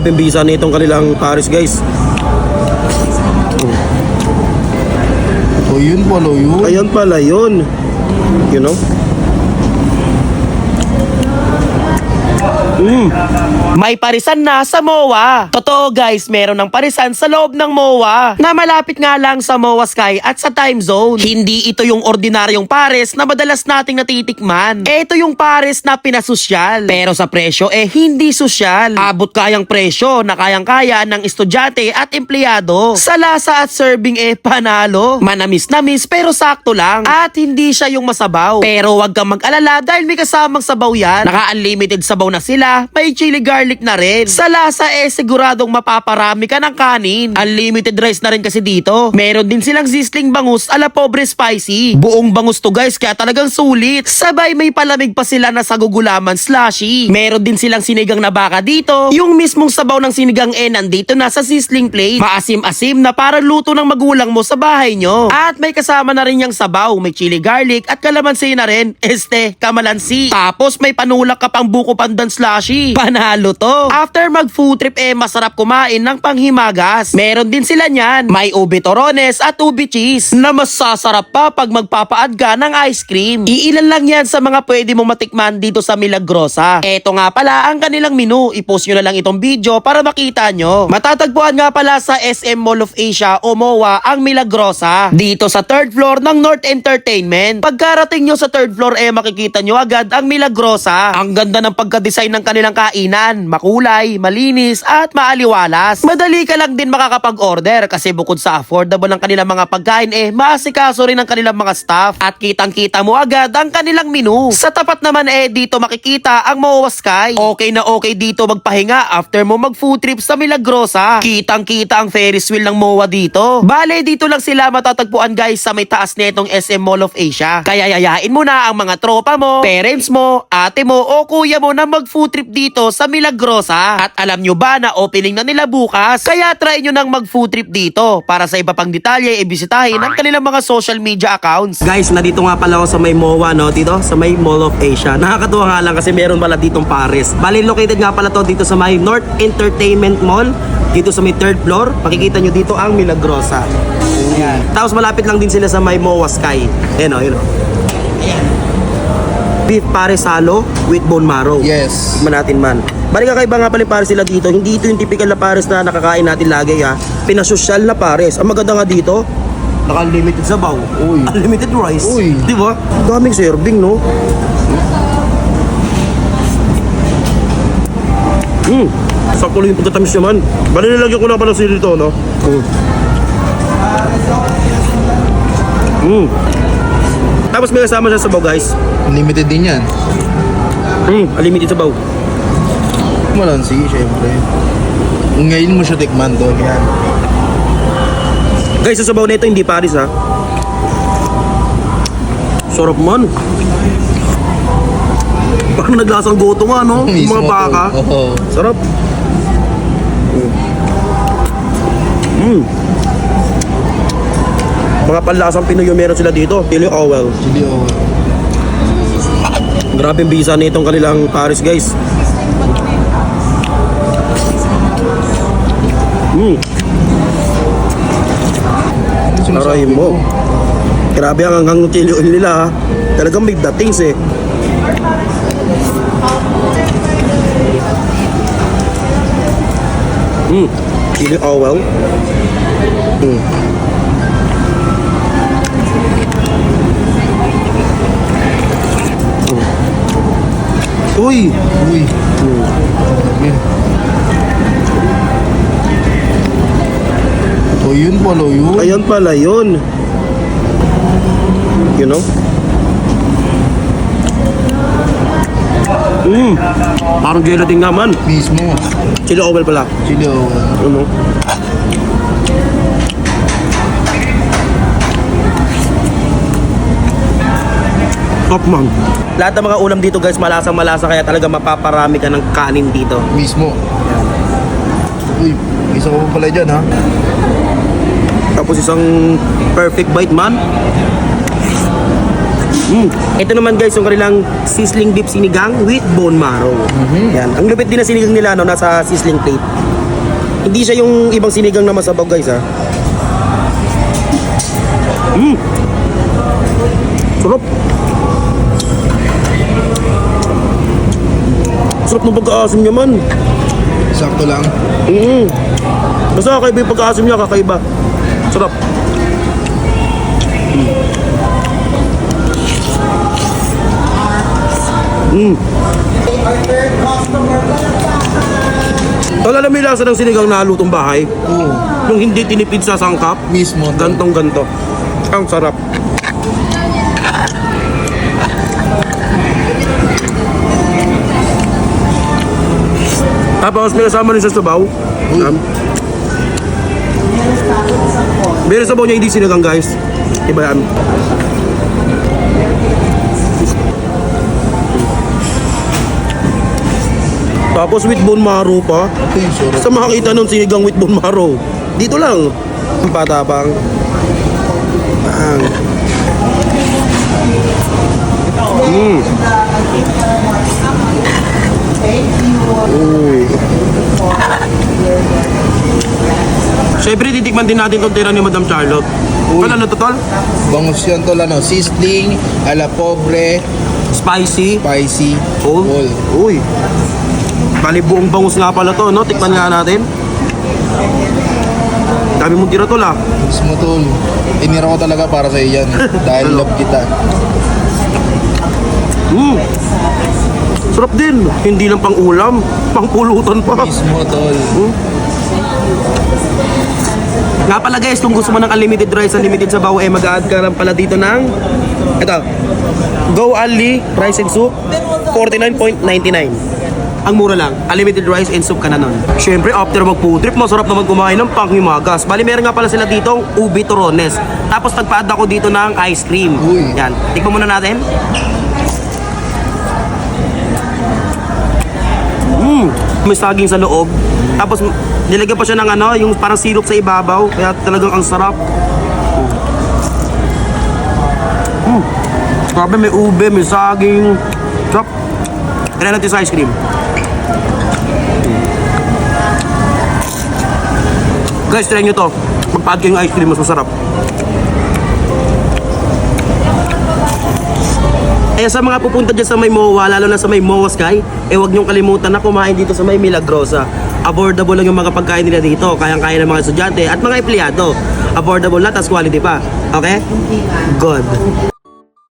Grabing bisa na itong kanilang Paris guys. O yun pala yun. Ayun pala yun. You know? Mm. May parisan na sa MOA. Totoo guys, meron ng parisan sa loob ng MOA na malapit nga lang sa MOA Sky at sa time zone. Hindi ito yung ordinaryong pares na madalas nating natitikman. Ito yung pares na pinasosyal. Pero sa presyo eh hindi sosyal. Abot kayang presyo na kayang-kaya ng estudyante at empleyado. Sa lasa at serving eh panalo. Manamis-namis pero sakto lang. At hindi siya yung masabaw. Pero wag kang mag-alala dahil may kasamang sabaw yan. Naka-unlimited sabaw na sila. May chili garlic na rin. Sa lasa eh siguradong mapaparami ka ng kanin. Unlimited rice na rin kasi dito. Meron din silang sizzling bangus ala pobre spicy. Buong bangus to guys kaya talagang sulit. Sabay may palamig pa sila na sagugulaman slushy. Meron din silang sinigang na baka dito. Yung mismong sabaw ng sinigang eh nandito na sa sizzling plate. Maasim-asim na parang luto ng magulang mo sa bahay nyo. At may kasama na rin yung sabaw. May chili garlic at kalamansi na rin. Este, kamalansi. Tapos may panulak ka pang buko pandan slushy. Panalo to. After mag food trip eh masarap kumain ng panghimagas. Meron din sila niyan. May ube torones at ube cheese na mas sasarap pa pag magpapaad ka ng ice cream. Iilan lang yan sa mga pwede mong matikman dito sa Milagrosa. Eto nga pala ang kanilang menu. I-post nyo na lang itong video para makita nyo. Matatagpuan nga pala sa SM Mall of Asia o MOA ang Milagrosa. Dito sa third floor ng North Entertainment. Pagkarating nyo sa third floor eh makikita nyo agad ang Milagrosa. Ang ganda ng pagka-design ng kanilang kainan. Makulay, malinis at maaliwalas. Madali ka lang din makakapag-order kasi bukod sa affordable ng kanilang mga pagkain eh maasikaso rin ang kanilang mga staff at kitang-kita mo agad ang kanilang menu. Sa tapat naman eh dito makikita ang MOA Sky. Okay na okay dito magpahinga after mo mag food trip sa Milagrosa. Kitang-kita ang Ferris wheel ng MOA dito. Bale dito lang sila matatagpuan guys sa may taas netong SM Mall of Asia. Kaya yayain mo na ang mga tropa mo, parents mo, ate mo o kuya mo na mag food trip dito sa Milagrosa. At alam nyo ba na opening na nila bukas? Kaya try nyo nang mag food trip dito. Para sa iba pang detalye, ibisitahin ang kanilang mga social media accounts. Guys, nandito nga pala ako sa may MOA, no? Dito, sa may Mall of Asia. Nakakatuwa nga lang kasi meron pala ditong Paris. Bali, located nga pala to dito sa may North Entertainment Mall. Dito sa may third floor. Makikita nyo dito ang Milagrosa. Ayan. Tapos malapit lang din sila sa may MOA Sky. Ayan o, yun o. Beef Paris Halo with bone marrow. Yes. Man natin man. Bali kakaiba nga pala yung pares nila dito. Hindi ito yung typical na pares na nakakain natin lagi ha. Pinasosyal na pares. Ang maganda nga dito, naka-unlimited sabaw. Uy. Unlimited rice. Uy. Di ba? Daming serving, no? Hmm. Sakto lang yung pagkatamis naman. Bali nilagyan ko na pala sili dito, no? Hmm. Hmm. Tapos may kasama siya sabaw, guys. Unlimited din yan. Hmm. Unlimited sabaw. Malansi, syempre. Ngayon mo siya tikman doon. Yan. Guys, sa sabaw na ito, hindi Paris ha. Sarap man. Parang naglasang goto nga, no? Yung Mismo mga to. baka. Oo. Sarap. Mm. Mga panlasang Pinoy yung meron sila dito. Pili Owel. Chili oil. Grabe yung bisa na itong kanilang Paris, guys. Mm. Aray mo. Grabe ang hanggang chili oil nila ha. Talagang may datings eh. Mm. Chili oil. Mm. Uy! Uy. Yan. O yun pala yun. Ayun pala yun. You know? Mm. Parang gelatin nga man. Mismo. Chili oil pala. Chili oil. Ano? Top man. Lahat ng mga ulam dito guys, malasang malasa kaya talaga mapaparami ka ng kanin dito. Mismo. Uy, isa ko pala dyan ha. Tapos isang perfect bite man. Mm. Ito naman guys, yung kanilang sizzling beef sinigang with bone marrow. Yan. Ang lupit din na sinigang nila no, nasa sizzling plate. Hindi siya yung ibang sinigang na masabaw guys ha. Mm. Sarap. Sarap ng pagkaasim niya man. Sakto lang. Mm. Basta kakaiba yung pagkaasim niya, kakaiba. Sarap. Mm. Tol, alam mo yung lasa ng sinigang na lutong bahay? Oo. Yung hindi tinipid sa sangkap? Mismo. tol. Gantong ganto. Ang sarap. Tapos may kasama rin sa sabaw. Um, Meron sabaw niya hindi sinigang guys. Iba yan. Tapos with bone marrow pa. Sa makakita nun sinigang with bone marrow. Dito lang. Ang patapang. Bang. Mm. Uy. Titikman din natin itong tira ni Madam Charlotte. Uy. Ano, ano to, tol? Bangus yan tol, ano, sizzling, ala pobre, Spicy. spicy, Oh. whole. Uy. Bali buong bangus nga pala to, no? Tikman nga natin. Dami mong tira tol, ah. Mismo tol. Inira ko talaga para sa iyan. Dahil love kita. Mm. Sarap din. Hindi lang pang ulam, pang pulutan pa. Mismo tol. Nga pala guys, kung gusto mo ng unlimited rice, unlimited sabaw, eh mag-add ka lang pala dito ng ito, Go Ali Rice and Soup 49.99 ang mura lang. Unlimited rice and soup ka na nun. Siyempre, after mag-food trip, masarap naman kumain ng panghimagas. Bali, meron nga pala sila dito ubi torones. Tapos nagpa-add ako dito ng ice cream. Uy. Yan. Tikman muna natin. Mm, may saging sa loob. Tapos nilagyan pa siya ng ano, yung parang syrup sa ibabaw. Kaya talagang ang sarap. Mm. Grabe, may ube, may saging. Sarap. Try natin sa ice cream. Guys, try nyo to. Kayong ice cream, mas masarap. Eh sa mga pupunta dyan sa may MOA, lalo na sa may MOA Sky, eh wag niyong kalimutan na kumain dito sa may Milagrosa. Affordable lang yung mga pagkain nila dito, kayang-kaya ng mga estudyante at mga empleyado. Affordable na, tas quality pa. Okay? Good.